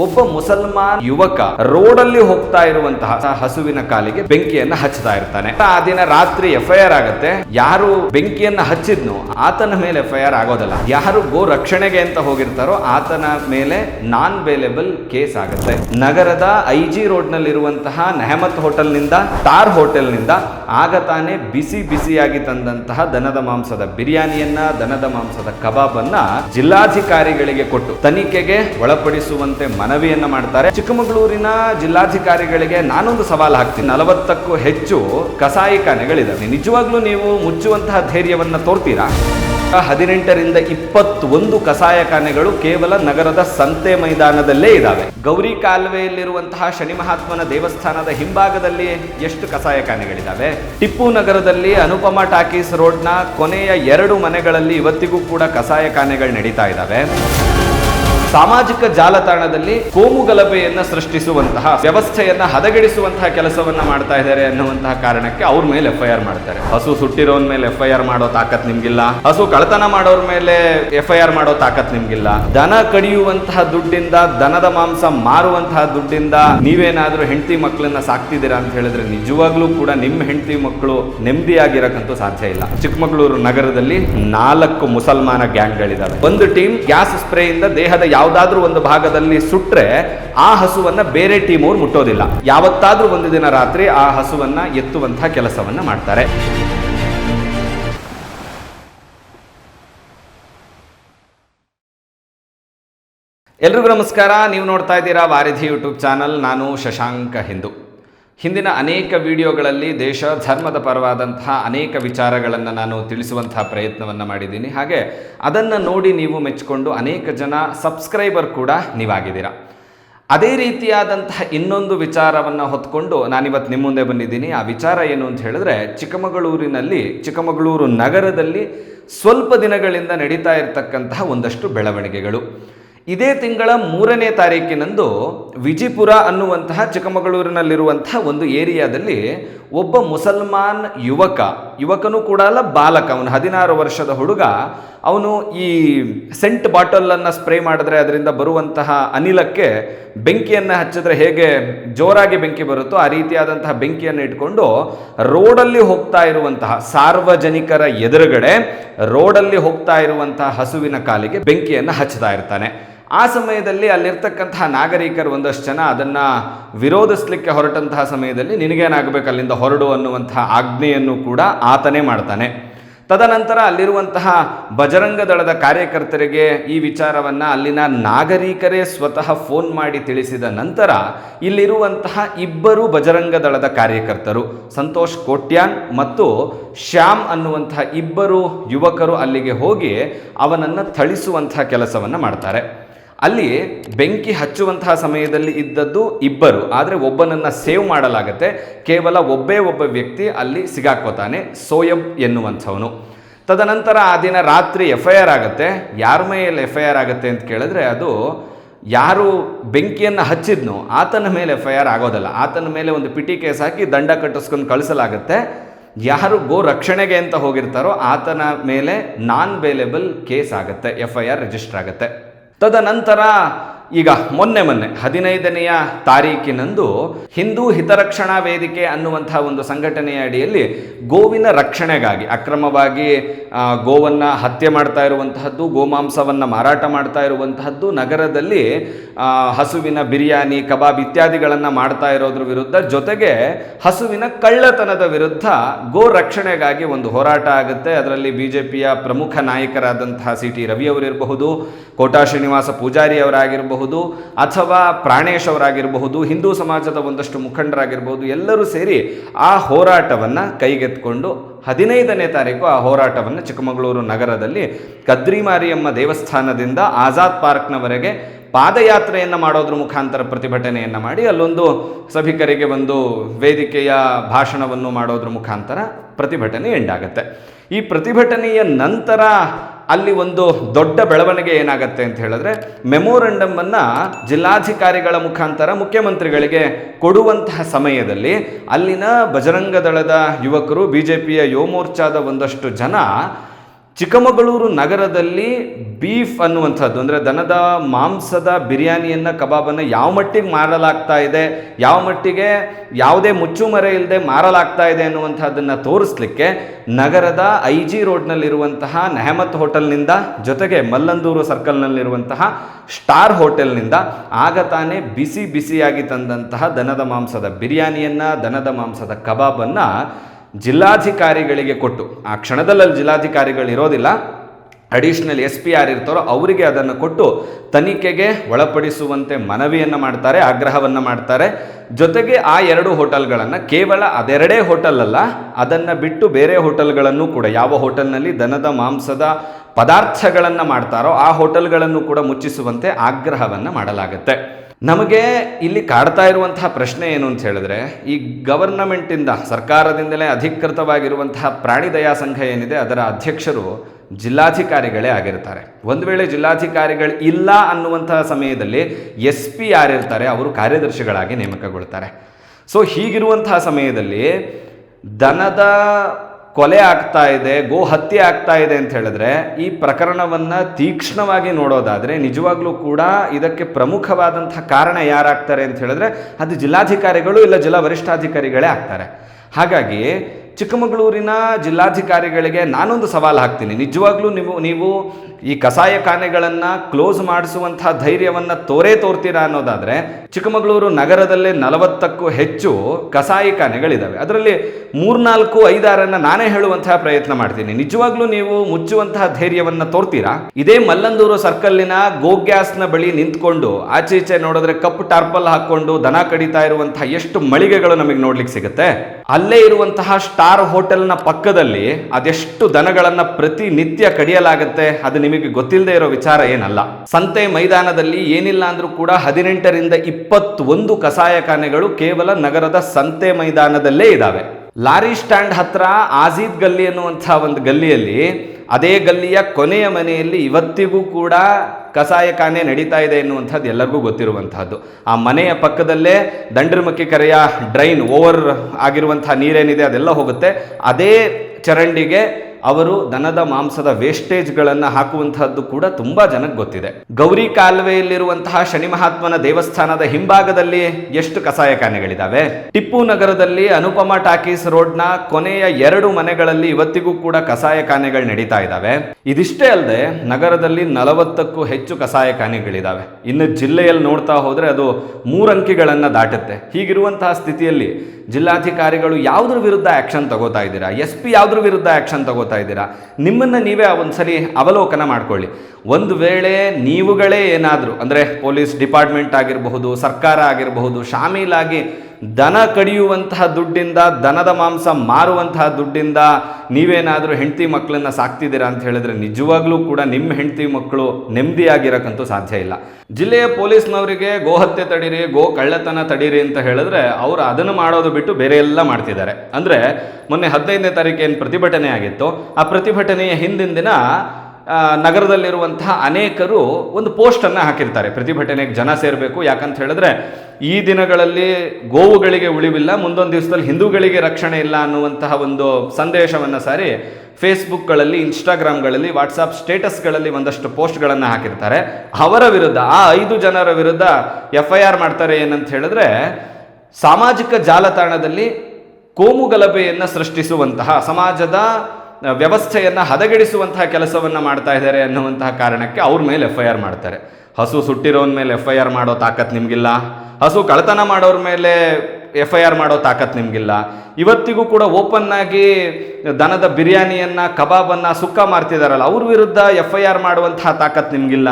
ಒಬ್ಬ ಮುಸಲ್ಮಾನ್ ಯುವಕ ರೋಡಲ್ಲಿ ಹೋಗ್ತಾ ಇರುವಂತಹ ಹಸುವಿನ ಕಾಲಿಗೆ ಬೆಂಕಿಯನ್ನ ಹಚ್ಚುತ್ತಾ ಇರ್ತಾನೆ. ಆ ದಿನ ರಾತ್ರಿ ಎಫ್ ಐ ಆರ್ ಆಗತ್ತೆ. ಯಾರು ಬೆಂಕಿಯನ್ನ ಹಚ್ಚಿದ್ನೋ ಆತನ ಮೇಲೆ ಎಫ್ ಐ ಆರ್ ಆಗೋದಲ್ಲ. ಯಾರು ಗೋ ರಕ್ಷಣೆಗೆ ಅಂತ ಹೋಗಿರ್ತಾರೋ ಆತನ ಮೇಲೆ ನಾನ್ ಬೇಲೆಬಲ್ ಕೇಸ್ ಆಗುತ್ತೆ. ನಗರದ ಐ ಜಿ ರೋಡ್ ನಲ್ಲಿರುವಂತಹ ನೆಹಮತ್ ಹೋಟೆಲ್ನಿಂದ ತಾರ್ ಹೋಟೆಲ್ನಿಂದ ಆಗ ತಾನೇ ಬಿಸಿ ಬಿಸಿಯಾಗಿ ತಂದಂತಹ ದನದ ಮಾಂಸದ ಬಿರಿಯಾನಿಯನ್ನ, ದನದ ಮಾಂಸದ ಕಬಾಬ್ ಅನ್ನ ಜಿಲ್ಲಾಧಿಕಾರಿಗಳಿಗೆ ಕೊಟ್ಟು ತನಿಖೆಗೆ ಒಳಪಡಿಸುವಂತೆ ಮನವಿಯನ್ನ ಮಾಡ್ತಾರೆ. ಚಿಕ್ಕಮಗಳೂರಿನ ಜಿಲ್ಲಾಧಿಕಾರಿಗಳಿಗೆ ನಾನೊಂದು ಸವಾಲು ಹಾಕ್ತೀನಿ. ನಲವತ್ತಕ್ಕೂ ಹೆಚ್ಚು ಕಸಾಯಿಖಾನೆಗಳಿದ್ದಾವೆ ನಿಜವಾಗ್ಲೂ ನೀವು ಮುಚ್ಚುವಂತಹ ಧೈರ್ಯವನ್ನ ತೋರ್ತೀರಾ? ಹದಿನೆಂಟರಿಂದ ಇಪ್ಪತ್ತೊಂದು ಕಸಾಯಖಾನೆಗಳು ಕೇವಲ ನಗರದ ಸಂತೆ ಮೈದಾನದಲ್ಲೇ ಇದ್ದಾವೆ ಗೌರಿ ಕಾಲುವೆಯಲ್ಲಿರುವಂತಹ ಶನಿ ಮಹಾತ್ಮನ ದೇವಸ್ಥಾನದ ಹಿಂಭಾಗದಲ್ಲಿ ಎಷ್ಟು ಕಸಾಯಖಾನೆಗಳಿದ್ದಾವೆ ಟಿಪ್ಪು ನಗರದಲ್ಲಿ ಅನುಪಮ ಟಾಕೀಸ್ ರೋಡ್ನ ಕೊನೆಯ ಎರಡು ಮನೆಗಳಲ್ಲಿ ಇವತ್ತಿಗೂ ಕೂಡ ಕಸಾಯಖಾನೆಗಳು ನಡೀತಾ ಇದ್ದಾವೆ ಸಾಮಾಜಿಕ ಜಾಲತಾಣದಲ್ಲಿ ಕೋಮು ಗಲಭೆಯನ್ನ ಸೃಷ್ಟಿಸುವಂತಹ, ವ್ಯವಸ್ಥೆಯನ್ನ ಹದಗೆಡಿಸುವಂತಹ ಕೆಲಸವನ್ನ ಮಾಡ್ತಾ ಇದ್ದಾರೆ ಅನ್ನುವಂತಹ ಕಾರಣಕ್ಕೆ ಅವ್ರ ಮೇಲೆ ಎಫ್ ಐ ಆರ್ ಮಾಡ್ತಾರೆ. ಹಸು ಸುಟ್ಟಿರೋನ್ ಮೇಲೆ ಎಫ್ ಐ ಆರ್ ಮಾಡೋ ತಾಕತ್ ನಿಮ್ಗಿಲ್ಲ. ಹಸು ಕಳತನ ಮಾಡೋರ್ ಮೇಲೆ ಎಫ್ ಐ ಆರ್ ಮಾಡೋ ತಾಕತ್ ನಿಮ್ಗಿಲ್ಲ. ದನ ಕಡಿಯುವಂತಹ ದುಡ್ಡಿಂದ, ದನದ ಮಾಂಸ ಮಾರುವಂತಹ ದುಡ್ಡಿಂದ ನೀವೇನಾದ್ರೂ ಹೆಂಡತಿ ಮಕ್ಕಳನ್ನ ಸಾಕ್ತಿದ್ದೀರಾ ಅಂತ ಹೇಳಿದ್ರೆ ನಿಜವಾಗ್ಲೂ ಕೂಡ ನಿಮ್ಮ ಹೆಂಡತಿ ಮಕ್ಕಳು ನೆಮ್ಮದಿಯಾಗಿರಕ್ಕಂತೂ ಸಾಧ್ಯ ಇಲ್ಲ. ಚಿಕ್ಕಮಗಳೂರು ನಗರದಲ್ಲಿ ನಾಲ್ಕು ಮುಸಲ್ಮಾನ ಗ್ಯಾಂಗ್ಗಳಿದಾವೆ. ಒಂದು ಟೀಮ್ ಗ್ಯಾಸ್ ಸ್ಪ್ರೇ ದೇಹದ ಯಾವ್ದಾದ್ರೂ ಒಂದು ಭಾಗದಲ್ಲಿ ಸುಟ್ರೆ ಆ ಹಸುವನ್ನ ಬೇರೆ ಟೀಮ್ ಅವ್ರು ಮುಟ್ಟೋದಿಲ್ಲ. ಯಾವತ್ತಾದ್ರೂ ಒಂದು ದಿನ ರಾತ್ರಿ ಆ ಹಸುವನ್ನ ಎತ್ತುವಂತಹ ಕೆಲಸವನ್ನ ಮಾಡ್ತಾರೆ. ಎಲ್ರಿಗೂ ನಮಸ್ಕಾರ. ನೀವು ನೋಡ್ತಾ ಇದ್ದೀರಾ ವಾರಿಧಿ ಯೂಟ್ಯೂಬ್ ಚಾನಲ್. ನಾನು ಶಶಾಂಕ ಹಿಂದೂ. ಹಿಂದಿನ ಅನೇಕ ವಿಡಿಯೋಗಳಲ್ಲಿ ದೇಶ, ಧರ್ಮದ ಪರವಾದಂತಹ ಅನೇಕ ವಿಚಾರಗಳನ್ನು ನಾನು ತಿಳಿಸುವಂತಹ ಪ್ರಯತ್ನವನ್ನು ಮಾಡಿದ್ದೀನಿ. ಹಾಗೆ ಅದನ್ನು ನೋಡಿ ನೀವು ಮೆಚ್ಚಿಕೊಂಡು ಅನೇಕ ಜನ ಸಬ್ಸ್ಕ್ರೈಬರ್ ಕೂಡ ನೀವಾಗಿದ್ದೀರಾ. ಅದೇ ರೀತಿಯಾದಂತಹ ಇನ್ನೊಂದು ವಿಚಾರವನ್ನು ಹೊತ್ಕೊಂಡು ನಾನಿವತ್ತು ನಿಮ್ಮ ಮುಂದೆ ಬಂದಿದ್ದೀನಿ. ಆ ವಿಚಾರ ಏನು ಅಂತ ಹೇಳಿದ್ರೆ, ಚಿಕ್ಕಮಗಳೂರಿನಲ್ಲಿ, ಚಿಕ್ಕಮಗಳೂರು ನಗರದಲ್ಲಿ ಸ್ವಲ್ಪ ದಿನಗಳಿಂದ ನಡೀತಾ ಇರತಕ್ಕಂತಹ ಒಂದಷ್ಟು ಬೆಳವಣಿಗೆಗಳು. ಇದೇ ತಿಂಗಳ ಮೂರನೇ ತಾರೀಕಿನಂದು ವಿಜಿಪುರ ಅನ್ನುವಂತಹ ಚಿಕ್ಕಮಗಳೂರಿನಲ್ಲಿರುವಂತಹ ಒಂದು ಏರಿಯಾದಲ್ಲಿ ಒಬ್ಬ ಮುಸಲ್ಮಾನ್ ಯುವಕ, ಯುವಕನೂ ಕೂಡ ಅಲ್ಲ, ಬಾಲಕ, ಅವನು ಹದಿನಾರು ವರ್ಷದ ಹುಡುಗ, ಅವನು ಈ ಸೆಂಟ್ ಬಾಟಲನ್ನು ಸ್ಪ್ರೇ ಮಾಡಿದ್ರೆ ಅದರಿಂದ ಬರುವಂತಹ ಅನಿಲಕ್ಕೆ ಬೆಂಕಿಯನ್ನು ಹಚ್ಚಿದ್ರೆ ಹೇಗೆ ಜೋರಾಗಿ ಬೆಂಕಿ ಬರುತ್ತೋ ಆ ರೀತಿಯಾದಂತಹ ಬೆಂಕಿಯನ್ನು ಇಟ್ಕೊಂಡು ರೋಡಲ್ಲಿ ಹೋಗ್ತಾ ಇರುವಂತಹ ಸಾರ್ವಜನಿಕರ ಎದುರುಗಡೆ ರೋಡಲ್ಲಿ ಹೋಗ್ತಾ ಇರುವಂತಹ ಹಸುವಿನ ಕಾಲಿಗೆ ಬೆಂಕಿಯನ್ನು ಹಚ್ತಾ ಇರ್ತಾನೆ. ಆ ಸಮಯದಲ್ಲಿ ಅಲ್ಲಿರ್ತಕ್ಕಂತಹ ನಾಗರಿಕರು ಒಂದಷ್ಟು ಜನ ಅದನ್ನು ವಿರೋಧಿಸ್ಲಿಕ್ಕೆ ಹೊರಟಂತಹ ಸಮಯದಲ್ಲಿ ನಿನಗೇನಾಗಬೇಕು ಅಲ್ಲಿಂದ ಹೊರಡು ಅನ್ನುವಂತಹ ಆಜ್ಞೆಯನ್ನು ಕೂಡ ಆತನೇ ಮಾಡ್ತಾನೆ. ತದನಂತರ ಅಲ್ಲಿರುವಂತಹ ಬಜರಂಗ ದಳದ ಕಾರ್ಯಕರ್ತರಿಗೆ ಈ ವಿಚಾರವನ್ನು ಅಲ್ಲಿನ ನಾಗರಿಕರೇ ಸ್ವತಃ ಫೋನ್ ಮಾಡಿ ತಿಳಿಸಿದ ನಂತರ ಇಲ್ಲಿರುವಂತಹ ಇಬ್ಬರು ಬಜರಂಗ ದಳದ ಕಾರ್ಯಕರ್ತರು ಸಂತೋಷ್ ಕೋಟ್ಯಾನ್ ಮತ್ತು ಶ್ಯಾಮ್ ಅನ್ನುವಂತಹ ಇಬ್ಬರು ಯುವಕರು ಅಲ್ಲಿಗೆ ಹೋಗಿ ಅವನನ್ನು ಥಳಿಸುವಂತಹ ಕೆಲಸವನ್ನು ಮಾಡ್ತಾರೆ. ಅಲ್ಲಿ ಬೆಂಕಿ ಹಚ್ಚುವಂತಹ ಸಮಯದಲ್ಲಿ ಇದ್ದದ್ದು ಇಬ್ಬರು, ಆದರೆ ಒಬ್ಬನನ್ನು ಸೇವ್ ಮಾಡಲಾಗತ್ತೆ. ಕೇವಲ ಒಬ್ಬೇ ಒಬ್ಬ ವ್ಯಕ್ತಿ ಅಲ್ಲಿ ಸಿಗಾಕೋತಾನೆ ಸೋಯಬ್ ಎನ್ನುವಂಥವನು. ತದನಂತರ ಆ ದಿನ ರಾತ್ರಿ ಎಫ್ ಐ ಆರ್ ಆಗುತ್ತೆ. ಯಾರ ಮೇಲೆ ಎಫ್ ಐ ಆರ್ ಆಗುತ್ತೆ ಅಂತ ಕೇಳಿದ್ರೆ ಅದು ಯಾರು ಬೆಂಕಿಯನ್ನು ಹಚ್ಚಿದ್ನೋ ಆತನ ಮೇಲೆ ಎಫ್ ಐ ಆರ್ ಆಗೋದಲ್ಲ. ಆತನ ಮೇಲೆ ಒಂದು ಪಿಟಿ ಕೇಸ್ ಹಾಕಿ ದಂಡ ಕಟ್ಟಿಸ್ಕೊಂಡು ಕಳಿಸಲಾಗುತ್ತೆ. ಯಾರು ಗೋ ರಕ್ಷಣೆಗೆ ಅಂತ ಹೋಗಿರ್ತಾರೋ ಆತನ ಮೇಲೆ ನಾನ್ ಬೇಲೆಬಲ್ ಕೇಸ್ ಆಗುತ್ತೆ ಎಫ್ ಐ ಆರ್ ರಿಜಿಸ್ಟರ್ ಆಗುತ್ತೆ. ತದನಂತರ ಈಗ ಮೊನ್ನೆ ಮೊನ್ನೆ ಹದಿನೈದನೆಯ ತಾರೀಕಿನಂದು ಹಿಂದೂ ಹಿತರಕ್ಷಣಾ ವೇದಿಕೆ ಅನ್ನುವಂತಹ ಒಂದು ಸಂಘಟನೆಯ ಅಡಿಯಲ್ಲಿ ಗೋವಿನ ರಕ್ಷಣೆಗಾಗಿ ಅಕ್ರಮವಾಗಿ ಗೋವನ್ನು ಹತ್ಯೆ ಮಾಡ್ತಾ ಇರುವಂತಹದ್ದು, ಗೋಮಾಂಸವನ್ನು ಮಾರಾಟ ಮಾಡ್ತಾ ಇರುವಂತಹದ್ದು, ನಗರದಲ್ಲಿ ಹಸುವಿನ ಬಿರಿಯಾನಿ, ಕಬಾಬ್ ಇತ್ಯಾದಿಗಳನ್ನು ಮಾಡ್ತಾ ಇರೋದ್ರ ವಿರುದ್ಧ ಜೊತೆಗೆ ಹಸುವಿನ ಕಳ್ಳತನದ ವಿರುದ್ಧ ಗೋ ರಕ್ಷಣೆಗಾಗಿ ಒಂದು ಹೋರಾಟ ಆಗುತ್ತೆ. ಅದರಲ್ಲಿ ಬಿಜೆಪಿಯ ಪ್ರಮುಖ ನಾಯಕರಾದಂತಹ ಸಿ ಟಿ ರವಿ ಅವರಿರಬಹುದು, ಕೋಟಾ ಶ್ರೀನಿವಾಸ ಪೂಜಾರಿ ಅವರಾಗಿರಬಹುದು ಅಥವಾ ಪ್ರಾಣೇಶ್ ಅವರಾಗಿರಬಹುದು ಹಿಂದೂ ಸಮಾಜದ ಒಂದಷ್ಟು ಮುಖಂಡರಾಗಿರಬಹುದು, ಎಲ್ಲರೂ ಸೇರಿ ಆ ಹೋರಾಟವನ್ನು ಕೈಗೆತ್ಕೊಂಡು ಹದಿನೈದನೇ ತಾರೀಕು ಆ ಹೋರಾಟವನ್ನು ಚಿಕ್ಕಮಗಳೂರು ನಗರದಲ್ಲಿ ಕದ್ರಿಮಾರಿಯಮ್ಮ ದೇವಸ್ಥಾನದಿಂದ ಆಜಾದ್ ಪಾರ್ಕ್ನವರೆಗೆ ಪಾದಯಾತ್ರೆಯನ್ನು ಮಾಡೋದ್ರ ಮುಖಾಂತರ ಪ್ರತಿಭಟನೆಯನ್ನು ಮಾಡಿ ಅಲ್ಲೊಂದು ಸಭಿಕರಿಗೆ ಒಂದು ವೇದಿಕೆಯ ಭಾಷಣವನ್ನು ಮಾಡೋದ್ರ ಮುಖಾಂತರ ಪ್ರತಿಭಟನೆ ಎಂಡಾಗತ್ತೆ ಈ ಪ್ರತಿಭಟನೆಯ ನಂತರ ಅಲ್ಲಿ ಒಂದು ದೊಡ್ಡ ಬೆಳವಣಿಗೆ ಏನಾಗತ್ತೆ ಅಂತ ಹೇಳಿದ್ರೆ ಮೆಮೋರಂಡಮ್ ಅನ್ನ ಜಿಲ್ಲಾಧಿಕಾರಿಗಳ ಮುಖಾಂತರ ಮುಖ್ಯಮಂತ್ರಿಗಳಿಗೆ ಕೊಡುವಂತಹ ಸಮಯದಲ್ಲಿ ಅಲ್ಲಿನ ಬಜರಂಗ ದಳದ ಯುವಕರು, ಬಿಜೆಪಿಯ ಯುವ ಮೋರ್ಚಾದ ಒಂದಷ್ಟು ಜನ ಚಿಕ್ಕಮಗಳೂರು ನಗರದಲ್ಲಿ ಬೀಫ್ ಅನ್ನುವಂಥದ್ದು, ಅಂದರೆ ದನದ ಮಾಂಸದ ಬಿರಿಯಾನಿಯನ್ನು ಕಬಾಬನ್ನು ಯಾವ ಮಟ್ಟಿಗೆ ಮಾರಲಾಗ್ತಾ ಇದೆ, ಯಾವ ಮಟ್ಟಿಗೆ ಯಾವುದೇ ಮುಚ್ಚುಮರೆ ಇಲ್ಲದೆ ಮಾರಲಾಗ್ತಾ ಇದೆ ಅನ್ನುವಂಥದ್ದನ್ನು ತೋರಿಸ್ಲಿಕ್ಕೆ ನಗರದ ಐ ಜಿ ರೋಡ್ನಲ್ಲಿರುವಂತಹ ನೆಹಮತ್ ಹೋಟೆಲ್ನಿಂದ ಜೊತೆಗೆ ಮಲ್ಲಂದೂರು ಸರ್ಕಲ್ನಲ್ಲಿರುವಂತಹ ಸ್ಟಾರ್ ಹೋಟೆಲ್ನಿಂದ ಆಗ ತಾನೇ ಬಿಸಿ ಬಿಸಿಯಾಗಿ ತಂದಂತಹ ದನದ ಮಾಂಸದ ಬಿರಿಯಾನಿಯನ್ನು, ದನದ ಮಾಂಸದ ಕಬಾಬನ್ನು ಜಿಲ್ಲಾಧಿಕಾರಿಗಳಿಗೆ ಕೊಟ್ಟು. ಆ ಕ್ಷಣದಲ್ಲಿ ಜಿಲ್ಲಾಧಿಕಾರಿಗಳು ಇರೋದಿಲ್ಲ. ಅಡಿಷನಲ್ ಎಸ್ ಪಿ ಯಾರು ಇರ್ತಾರೋ ಅವರಿಗೆ ಅದನ್ನು ಕೊಟ್ಟು ತನಿಖೆಗೆ ಒಳಪಡಿಸುವಂತೆ ಮನವಿಯನ್ನು ಮಾಡ್ತಾರೆ, ಆಗ್ರಹವನ್ನು ಮಾಡ್ತಾರೆ. ಜೊತೆಗೆ ಆ ಎರಡು ಹೋಟೆಲ್ಗಳನ್ನು ಕೇವಲ ಅದೆರಡೇ ಹೋಟೆಲ್ ಅಲ್ಲ, ಅದನ್ನು ಬಿಟ್ಟು ಬೇರೆ ಹೋಟೆಲ್ಗಳನ್ನು ಕೂಡ ಯಾವ ಹೋಟೆಲ್ನಲ್ಲಿ ದನದ, ಮಾಂಸದ ಪದಾರ್ಥಗಳನ್ನು ಮಾಡ್ತಾರೋ ಆ ಹೋಟೆಲ್ಗಳನ್ನು ಕೂಡ ಮುಚ್ಚಿಸುವಂತೆ ಆಗ್ರಹವನ್ನು ಮಾಡಲಾಗುತ್ತೆ. ನಮಗೆ ಇಲ್ಲಿ ಕಾಡ್ತಾ ಇರುವಂತಹ ಪ್ರಶ್ನೆ ಏನು ಅಂತ ಹೇಳಿದ್ರೆ, ಈ ಗವರ್ನಮೆಂಟಿಂದ, ಸರ್ಕಾರದಿಂದಲೇ ಅಧಿಕೃತವಾಗಿರುವಂತಹ ಪ್ರಾಣಿ ದಯಾ ಸಂಘ ಏನಿದೆ, ಅದರ ಅಧ್ಯಕ್ಷರು ಜಿಲ್ಲಾಧಿಕಾರಿಗಳೇ ಆಗಿರ್ತಾರೆ. ಒಂದು ವೇಳೆ ಜಿಲ್ಲಾಧಿಕಾರಿಗಳು ಇಲ್ಲ ಅನ್ನುವಂತಹ ಸಮಯದಲ್ಲಿ ಎಸ್ ಪಿ ಯಾರಿರ್ತಾರೆ, ಅವರು ಕಾರ್ಯದರ್ಶಿಗಳಾಗಿ ನೇಮಕಗೊಳ್ತಾರೆ. ಸೊ, ಹೀಗಿರುವಂತಹ ಸಮಯದಲ್ಲಿ ದನದ ಕೊಲೆ ಆಗ್ತಾ ಇದೆ ಗೋ ಹತ್ಯೆ ಆಗ್ತಾ ಇದೆ ಅಂತ ಹೇಳಿದ್ರೆ ಈ ಪ್ರಕರಣವನ್ನು ತೀಕ್ಷ್ಣವಾಗಿ ನೋಡೋದಾದರೆ ನಿಜವಾಗ್ಲೂ ಕೂಡ ಇದಕ್ಕೆ ಪ್ರಮುಖವಾದಂಥ ಕಾರಣ ಯಾರಾಗ್ತಾರೆ ಅಂತ ಹೇಳಿದ್ರೆ ಅದು ಜಿಲ್ಲಾಧಿಕಾರಿಗಳು ಇಲ್ಲ ಜಿಲ್ಲಾ ವರಿಷ್ಠಾಧಿಕಾರಿಗಳೇ ಆಗ್ತಾರೆ. ಹಾಗಾಗಿ ಚಿಕ್ಕಮಗಳೂರಿನ ಜಿಲ್ಲಾಧಿಕಾರಿಗಳಿಗೆ ನಾನೊಂದು ಸವಾಲು ಹಾಕ್ತೀನಿ. ನಿಜವಾಗ್ಲೂ ನೀವು ನೀವು ಈ ಕಸಾಯಖಾನೆಗಳನ್ನು ಕ್ಲೋಸ್ ಮಾಡಿಸುವಂತಹ ಧೈರ್ಯವನ್ನು ತೋರೇ ತೋರ್ತೀರಾ ಅನ್ನೋದಾದರೆ, ಚಿಕ್ಕಮಗಳೂರು ನಗರದಲ್ಲೇ ನಲವತ್ತಕ್ಕೂ ಹೆಚ್ಚು ಕಸಾಯಿಖಾನೆಗಳಿದ್ದಾವೆ ಅದರಲ್ಲಿ ಮೂರ್ನಾಲ್ಕು, ಐದಾರನ್ನು ನಾನೇ ಹೇಳುವಂತಹ ಪ್ರಯತ್ನ ಮಾಡ್ತೀನಿ. ನಿಜವಾಗ್ಲೂ ನೀವು ಮುಚ್ಚುವಂತಹ ಧೈರ್ಯವನ್ನು ತೋರ್ತೀರಾ? ಇದೇ ಮಲ್ಲಂದೂರು ಸರ್ಕಲ್ಲಿನ ಗೋ ಗ್ಯಾಸ್ನ ಬಳಿ ನಿಂತ್ಕೊಂಡು ಆಚೆ ಈಚೆ ನೋಡಿದ್ರೆ ಕಪ್ಪು ಟಾರ್ಪಲ್ ಹಾಕೊಂಡು ದನ ಕಡಿತಾ ಇರುವಂತಹ ಎಷ್ಟು ಮಳಿಗೆಗಳು ನಮಗೆ ನೋಡ್ಲಿಕ್ಕೆ ಸಿಗುತ್ತೆ? ಅಲ್ಲೇ ಇರುವಂತಹ ಸ್ಟಾರ್ ಹೋಟೆಲ್ನ ಪಕ್ಕದಲ್ಲಿ ಅದೆಷ್ಟು ದನಗಳನ್ನು ಪ್ರತಿನಿತ್ಯ ಕಡಿಯಲಾಗುತ್ತೆ ಅದು ನಿಮಗೆ ಗೊತ್ತಿಲ್ಲದೆ ಇರೋ ವಿಚಾರ ಏನಲ್ಲ. ಸಂತೆ ಮೈದಾನದಲ್ಲಿ ಏನಿಲ್ಲ ಅಂದ್ರೂ ಕೂಡ ಹದಿನೆಂಟರಿಂದ ಇಪ್ಪತ್ತೊಂದು ಕಸಾಯಖಾನೆಗಳು ಕೇವಲ ನಗರದ ಸಂತೆ ಮೈದಾನದಲ್ಲೇ ಇದ್ದಾವೆ ಲಾರಿ ಸ್ಟ್ಯಾಂಡ್ ಹತ್ರ ಆಜೀದ್ ಗಲ್ಲಿ ಅನ್ನುವಂಥ ಒಂದು ಗಲ್ಲಿಯಲ್ಲಿ, ಅದೇ ಗಲ್ಲಿಯ ಕೊನೆಯ ಮನೆಯಲ್ಲಿ ಇವತ್ತಿಗೂ ಕೂಡ ಕಸಾಯಖಾನೆ ನಡೀತಾ ಇದೆ ಎನ್ನುವಂಥದ್ದು ಎಲ್ಲರಿಗೂ ಗೊತ್ತಿರುವಂತಹದ್ದು ಆ ಮನೆಯ ಪಕ್ಕದಲ್ಲೇ ದಂಡ್ರಮಕ್ಕಿ ಕರೆಯ ಡ್ರೈನ್ ಓವರ್ ಆಗಿರುವಂತಹ ನೀರೇನಿದೆ ಅದೆಲ್ಲ ಹೋಗುತ್ತೆ. ಅದೇ ಚರಂಡಿಗೆ ಅವರು ದನದ ಮಾಂಸದ ವೇಸ್ಟೇಜ್ಗಳನ್ನು ಹಾಕುವಂತಹದ್ದು ಕೂಡ ತುಂಬಾ ಜನಕ್ಕೆ ಗೊತ್ತಿದೆ. ಗೌರಿ ಕಾಲುವೆಯಲ್ಲಿರುವಂತಹ ಶನಿ ಮಹಾತ್ಮನ ದೇವಸ್ಥಾನದ ಹಿಂಭಾಗದಲ್ಲಿ ಎಷ್ಟು ಕಸಾಯಖಾನೆಗಳಿದಾವೆ? ಟಿಪ್ಪು ನಗರದಲ್ಲಿ ಅನುಪಮ ಟಾಕೀಸ್ ರೋಡ್ನ ಕೊನೆಯ ಎರಡು ಮನೆಗಳಲ್ಲಿ ಇವತ್ತಿಗೂ ಕೂಡ ಕಸಾಯಖಾನೆಗಳು ನಡೀತಾ ಇದ್ದಾವೆ ಇದಿಷ್ಟೇ ಅಲ್ಲದೆ ನಗರದಲ್ಲಿ ನಲವತ್ತಕ್ಕೂ ಹೆಚ್ಚು ಕಸಾಯಖಾನೆಗಳಿದಾವೆ. ಇನ್ನು ಜಿಲ್ಲೆಯಲ್ಲಿ ನೋಡ್ತಾ ಹೋದ್ರೆ ಅದು ಮೂರಂಕಿಗಳನ್ನು ದಾಟುತ್ತೆ. ಹೀಗಿರುವಂತಹ ಸ್ಥಿತಿಯಲ್ಲಿ ಜಿಲ್ಲಾಧಿಕಾರಿಗಳು ಯಾವುದ್ರ ವಿರುದ್ಧ ಆಕ್ಷನ್ ತಗೋತಾ ಇದ್ದೀರಾ? ಎಸ್ ಪಿ ಯಾವುದ್ರ ವಿರುದ್ಧ ಆಕ್ಷನ್ ತಗೋತಾ ಇದ್ದೀರಾ? ನಿಮ್ಮನ್ನು ನೀವೇ ಒಂದ್ಸಲಿ ಅವಲೋಕನ ಮಾಡ್ಕೊಳ್ಳಿ. ಒಂದು ವೇಳೆ ನೀವುಗಳೇ ಏನಾದರೂ, ಅಂದರೆ ಪೊಲೀಸ್ ಡಿಪಾರ್ಟ್ಮೆಂಟ್ ಆಗಿರಬಹುದು, ಸರ್ಕಾರ ಆಗಿರಬಹುದು, ಶಾಮೀಲಾಗಿ ದನ ಕಡಿಯುವಂತಹ ದುಡ್ಡಿಂದ, ದನದ ಮಾಂಸ ಮಾರುವಂತಹ ದುಡ್ಡಿಂದ ನೀವೇನಾದರೂ ಹೆಂಡತಿ ಮಕ್ಕಳನ್ನ ಸಾಕ್ತಿದ್ದೀರಾ ಅಂತ ಹೇಳಿದ್ರೆ ನಿಜವಾಗ್ಲೂ ಕೂಡ ನಿಮ್ಮ ಹೆಂಡತಿ ಮಕ್ಕಳು ನೆಮ್ಮದಿಯಾಗಿರೋಕ್ಕಂತೂ ಸಾಧ್ಯ ಇಲ್ಲ. ಜಿಲ್ಲೆಯ ಪೊಲೀಸ್ನವರಿಗೆ ಗೋಹತ್ಯೆ ತಡೀರಿ, ಗೋ ಕಳ್ಳತನ ತಡೀರಿ ಅಂತ ಹೇಳಿದ್ರೆ ಅವರು ಅದನ್ನು ಮಾಡೋದು ಬಿಟ್ಟು ಬೇರೆ ಎಲ್ಲ ಮಾಡ್ತಿದ್ದಾರೆ. ಅಂದರೆ ಮೊನ್ನೆ ಹದಿನೈದನೇ ತಾರೀಕು ಏನು ಪ್ರತಿಭಟನೆ ಆಗಿತ್ತು. ಆ ಪ್ರತಿಭಟನೆಯ ಹಿಂದಿನ ದಿನ ನಗರದಲ್ಲಿರುವಂತಹ ಅನೇಕರು ಒಂದು ಪೋಸ್ಟನ್ನು ಹಾಕಿರ್ತಾರೆ. ಪ್ರತಿಭಟನೆಗೆ ಜನ ಸೇರಬೇಕು, ಯಾಕಂತ ಹೇಳಿದ್ರೆ ಈ ದಿನಗಳಲ್ಲಿ ಗೋವುಗಳಿಗೆ ಉಳಿವಿಲ್ಲ, ಮುಂದೊಂದು ದಿವಸದಲ್ಲಿ ಹಿಂದೂಗಳಿಗೆ ರಕ್ಷಣೆ ಇಲ್ಲ ಅನ್ನುವಂತಹ ಒಂದು ಸಂದೇಶವನ್ನು ಸಾರಿ ಫೇಸ್ಬುಕ್ಗಳಲ್ಲಿ, ಇನ್ಸ್ಟಾಗ್ರಾಮ್ಗಳಲ್ಲಿ, ವಾಟ್ಸಪ್ ಸ್ಟೇಟಸ್ಗಳಲ್ಲಿ ಒಂದಷ್ಟು ಪೋಸ್ಟ್ಗಳನ್ನು ಹಾಕಿರ್ತಾರೆ. ಅವರ ವಿರುದ್ಧ, ಆ ಐದು ಜನರ ವಿರುದ್ಧ ಎಫ್ ಐ ಆರ್ ಮಾಡ್ತಾರೆ ಏನಂತ ಹೇಳಿದ್ರೆ, ಸಾಮಾಜಿಕ ಜಾಲತಾಣದಲ್ಲಿ ಕೋಮುಗಲಭೆಯನ್ನು ಸೃಷ್ಟಿಸುವಂತಹ, ಸಮಾಜದ ವ್ಯವಸ್ಥೆಯನ್ನು ಹದಗೆಡಿಸುವಂತಹ ಕೆಲಸವನ್ನು ಮಾಡ್ತಾ ಇದ್ದಾರೆ ಅನ್ನುವಂತಹ ಕಾರಣಕ್ಕೆ ಅವ್ರ ಮೇಲೆ ಎಫ್ ಐ ಆರ್ ಮಾಡ್ತಾರೆ. ಹಸು ಸುಟ್ಟಿರೋನ್ ಮೇಲೆ ಎಫ್ ಐ ಆರ್ ಮಾಡೋ ತಾಕತ್ ನಿಮಗಿಲ್ಲ. ಹಸು ಕಳತನ ಮಾಡೋರ ಮೇಲೆ ಎಫ್ ಐ ಆರ್ ಮಾಡೋ ತಾಕತ್ ನಿಮಗಿಲ್ಲ. ಇವತ್ತಿಗೂ ಕೂಡ ಓಪನ್ ಆಗಿ ದನದ ಬಿರಿಯಾನಿಯನ್ನು, ಕಬಾಬನ್ನು ಸುಕ್ಕ ಮಾರ್ತಿದಾರಲ್ಲ, ಅವ್ರ ವಿರುದ್ಧ ಎಫ್ ಐ ಆರ್ ಮಾಡುವಂತಹ ತಾಕತ್ ನಿಮಗಿಲ್ಲ.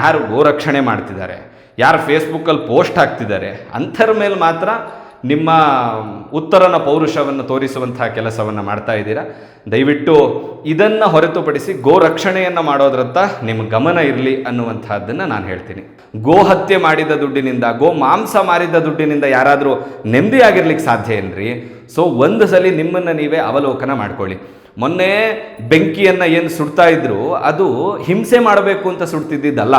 ಯಾರು ಗೋರಕ್ಷಣೆ ಮಾಡ್ತಿದ್ದಾರೆ? ಯಾರು ಫೇಸ್ಬುಕ್ಕಲ್ಲಿ ಪೋಸ್ಟ್ ಹಾಕ್ತಿದ್ದಾರೆ? ಅಂಥರ ಮೇಲೆ ಮಾತ್ರ ನಿಮ್ಮ ಉತ್ತರನ ಪೌರುಷವನ್ನು ತೋರಿಸುವಂತಹ ಕೆಲಸವನ್ನು ಮಾಡ್ತಾ ಇದ್ದೀರಾ? ದಯವಿಟ್ಟು ಇದನ್ನು ಹೊರತುಪಡಿಸಿ ಗೋ ರಕ್ಷಣೆಯನ್ನು ಮಾಡೋದ್ರತ್ತ ನಿಮ್ಮ ಗಮನ ಇರಲಿ ಅನ್ನುವಂತಹದ್ದನ್ನು ನಾನು ಹೇಳ್ತೀನಿ. ಗೋ ಹತ್ಯೆ ಮಾಡಿದ ದುಡ್ಡಿನಿಂದ, ಗೋ ಮಾಂಸ ಮಾರಿದ ದುಡ್ಡಿನಿಂದ ಯಾರಾದರೂ ನೆಮ್ಮದಿಯಾಗಿರ್ಲಿಕ್ಕೆ ಸಾಧ್ಯ ಏನ್ರಿ? ಸೊ ಒಂದು ಸಲ ನಿಮ್ಮನ್ನು ನೀವೇ ಅವಲೋಕನ ಮಾಡ್ಕೊಳ್ಳಿ. ಮೊನ್ನೆ ಬೆಂಕಿಯನ್ನು ಏನು ಸುಡ್ತಾ ಇದ್ರು, ಅದು ಹಿಂಸೆ ಮಾಡಬೇಕು ಅಂತ ಸುಡ್ತಿದ್ದಿದ್ದಲ್ಲ.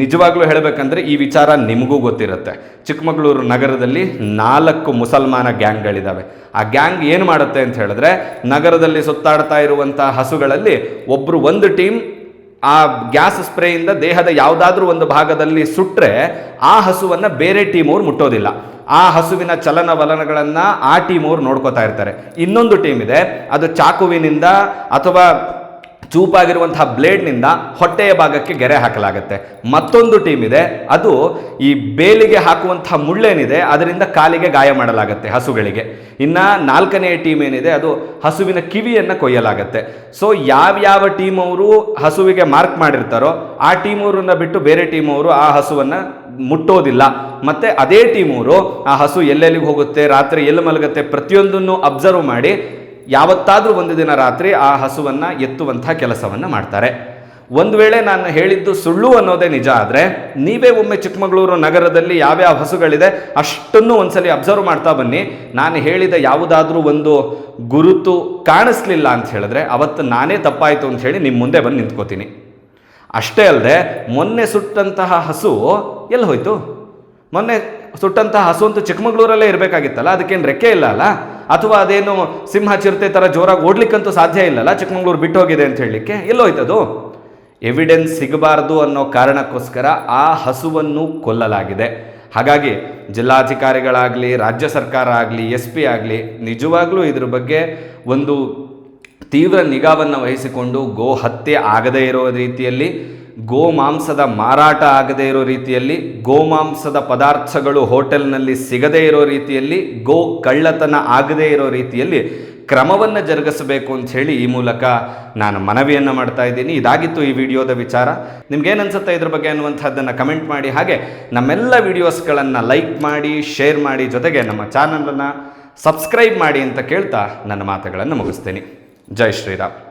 ನಿಜವಾಗ್ಲೂ ಹೇಳಬೇಕಂದ್ರೆ ಈ ವಿಚಾರ ನಿಮಗೂ ಗೊತ್ತಿರುತ್ತೆ. ಚಿಕ್ಕಮಗಳೂರು ನಗರದಲ್ಲಿ ನಾಲ್ಕು ಮುಸಲ್ಮಾನ ಗ್ಯಾಂಗ್ಗಳಿದ್ದಾವೆ ಆ ಗ್ಯಾಂಗ್ ಏನು ಮಾಡುತ್ತೆ ಅಂತ ಹೇಳಿದ್ರೆ, ನಗರದಲ್ಲಿ ಸುತ್ತಾಡ್ತಾ ಇರುವಂಥ ಹಸುಗಳಲ್ಲಿ ಒಬ್ಬರು ಒಂದು ಟೀಮ್ ಆ ಗ್ಯಾಸ್ ಸ್ಪ್ರೇಯಿಂದ ದೇಹದ ಯಾವುದಾದ್ರೂ ಒಂದು ಭಾಗದಲ್ಲಿ ಸುಟ್ಟರೆ ಆ ಹಸುವನ್ನು ಬೇರೆ ಟೀಮ್ ಅವ್ರು ಮುಟ್ಟೋದಿಲ್ಲ. ಆ ಹಸುವಿನ ಚಲನವಲನಗಳನ್ನು ಆ ಟೀಮ್ ಅವ್ರು ನೋಡ್ಕೋತಾ ಇರ್ತಾರೆ. ಇನ್ನೊಂದು ಟೀಮ್ ಇದೆ, ಅದು ಚಾಕುವಿನಿಂದ ಅಥವಾ ಚೂಪಾಗಿರುವಂತಹ ಬ್ಲೇಡ್ನಿಂದ ಹೊಟ್ಟೆಯ ಭಾಗಕ್ಕೆ ಗೆರೆ ಹಾಕಲಾಗುತ್ತೆ. ಮತ್ತೊಂದು ಟೀಮ್ ಇದೆ, ಅದು ಈ ಬೇಲಿಗೆ ಹಾಕುವಂತಹ ಮುಳ್ಳೇನಿದೆ, ಅದರಿಂದ ಕಾಲಿಗೆ ಗಾಯ ಮಾಡಲಾಗುತ್ತೆ ಹಸುಗಳಿಗೆ. ಇನ್ನು ನಾಲ್ಕನೆಯ ಟೀಮ್ ಏನಿದೆ, ಅದು ಹಸುವಿನ ಕಿವಿಯನ್ನು ಕೊಯ್ಯಲಾಗುತ್ತೆ. ಸೊ ಯಾವ್ಯಾವ ಟೀಮ್ ಅವರು ಹಸುವಿಗೆ ಮಾರ್ಕ್ ಮಾಡಿರ್ತಾರೋ, ಆ ಟೀಮ್ ಅವರನ್ನ ಬಿಟ್ಟು ಬೇರೆ ಟೀಮ್ ಅವರು ಆ ಹಸುವನ್ನು ಮುಟ್ಟೋದಿಲ್ಲ. ಮತ್ತೆ ಅದೇ ಟೀಮ್ ಅವರು ಆ ಹಸು ಎಲ್ಲೆಲ್ಲಿಗೆ ಹೋಗುತ್ತೆ, ರಾತ್ರಿ ಎಲ್ಲಿ ಮಲಗುತ್ತೆ ಪ್ರತಿಯೊಂದನ್ನು ಅಬ್ಸರ್ವ್ ಮಾಡಿ ಯಾವತ್ತಾದರೂ ಒಂದು ದಿನ ರಾತ್ರಿ ಆ ಹಸುವನ್ನು ಎತ್ತುವಂಥ ಕೆಲಸವನ್ನು ಮಾಡ್ತಾರೆ. ಒಂದು ವೇಳೆ ನಾನು ಹೇಳಿದ್ದು ಸುಳ್ಳು ಅನ್ನೋದೇ ನಿಜ ಆದರೆ ನೀವೇ ಒಮ್ಮೆ ಚಿಕ್ಕಮಗಳೂರು ನಗರದಲ್ಲಿ ಯಾವ್ಯಾವ ಹಸುಗಳಿದೆ ಅಷ್ಟನ್ನು ಒಂದ್ಸಲಿ ಅಬ್ಸರ್ವ್ ಮಾಡ್ತಾ ಬನ್ನಿ. ನಾನು ಹೇಳಿದ ಯಾವುದಾದ್ರೂ ಒಂದು ಗುರುತು ಕಾಣಿಸ್ಲಿಲ್ಲ ಅಂತ ಹೇಳಿದ್ರೆ ಅವತ್ತು ನಾನೇ ತಪ್ಪಾಯಿತು ಅಂತ ಹೇಳಿ ನಿಮ್ಮ ಮುಂದೆ ಬಂದು ನಿಂತ್ಕೋತೀನಿ. ಅಷ್ಟೇ ಅಲ್ಲದೆ ಮೊನ್ನೆ ಸುಟ್ಟಂತಹ ಹಸು ಎಲ್ಲಿ ಹೋಯ್ತು? ಮೊನ್ನೆ ಸುಟ್ಟಂತಹ ಹಸು ಅಂತೂ ಚಿಕ್ಕಮಗಳೂರಲ್ಲೇ ಇರಬೇಕಾಗಿತ್ತಲ್ಲ? ಅದಕ್ಕೇನು ರೆಕ್ಕೆ ಇಲ್ಲ ಅಲ್ಲ? ಅಥವಾ ಅದೇನು ಸಿಂಹ ಚಿರತೆ ಥರ ಜೋರಾಗಿ ಓಡ್ಲಿಕ್ಕಂತೂ ಸಾಧ್ಯ ಇಲ್ಲಲ್ಲ ಚಿಕ್ಕಮಗಳೂರು ಬಿಟ್ಟು ಹೋಗಿದೆ ಅಂತ ಹೇಳಲಿಕ್ಕೆ? ಎಲ್ಲೋಯ್ತದು. ಎವಿಡೆನ್ಸ್ ಸಿಗಬಾರದು ಅನ್ನೋ ಕಾರಣಕ್ಕೋಸ್ಕರ ಆ ಹಸುವನ್ನು ಕೊಲ್ಲಲಾಗಿದೆ. ಹಾಗಾಗಿ ಜಿಲ್ಲಾಧಿಕಾರಿಗಳಾಗಲಿ, ರಾಜ್ಯ ಸರ್ಕಾರ ಆಗಲಿ ಎಸ್ ಪಿ ಆಗಲಿ, ನಿಜವಾಗ್ಲೂ ಇದ್ರ ಬಗ್ಗೆ ಒಂದು ತೀವ್ರ ನಿಗಾವನ್ನು ವಹಿಸಿಕೊಂಡು ಗೋ ಹತ್ಯೆ ಆಗದೇ ಇರೋ ರೀತಿಯಲ್ಲಿ ಗೋಮಾಂಸದ ಮಾರಾಟ ಆಗದೇ ಇರೋ ರೀತಿಯಲ್ಲಿ, ಗೋಮಾಂಸದ ಪದಾರ್ಥಗಳು ಹೋಟೆಲ್ನಲ್ಲಿ ಸಿಗದೇ ಇರೋ ರೀತಿಯಲ್ಲಿ, ಗೋ ಕಳ್ಳತನ ಆಗದೇ ಇರೋ ರೀತಿಯಲ್ಲಿ ಕ್ರಮವನ್ನು ಜರುಗಿಸಬೇಕು ಅಂತ ಹೇಳಿ ಈ ಮೂಲಕ ನಾನು ಮನವಿಯನ್ನು ಮಾಡ್ತಾ ಇದ್ದೀನಿ. ಇದಾಗಿತ್ತು ಈ ವಿಡಿಯೋದ ವಿಚಾರ. ನಿಮ್ಗೇನು ಅನ್ಸುತ್ತೆ ಇದ್ರ ಬಗ್ಗೆ ಅನ್ನುವಂಥದ್ದನ್ನು ಕಮೆಂಟ್ ಮಾಡಿ. ಹಾಗೆ ನಮ್ಮೆಲ್ಲ ವಿಡಿಯೋಸ್ಗಳನ್ನು ಲೈಕ್ ಮಾಡಿ, ಶೇರ್ ಮಾಡಿ ಜೊತೆಗೆ ನಮ್ಮ ಚಾನಲನ್ನು ಸಬ್ಸ್ಕ್ರೈಬ್ ಮಾಡಿ ಅಂತ ಕೇಳ್ತಾ ನನ್ನ ಮಾತುಗಳನ್ನು ಮುಗಿಸ್ತೀನಿ. ಜೈ ಶ್ರೀರಾಮ್.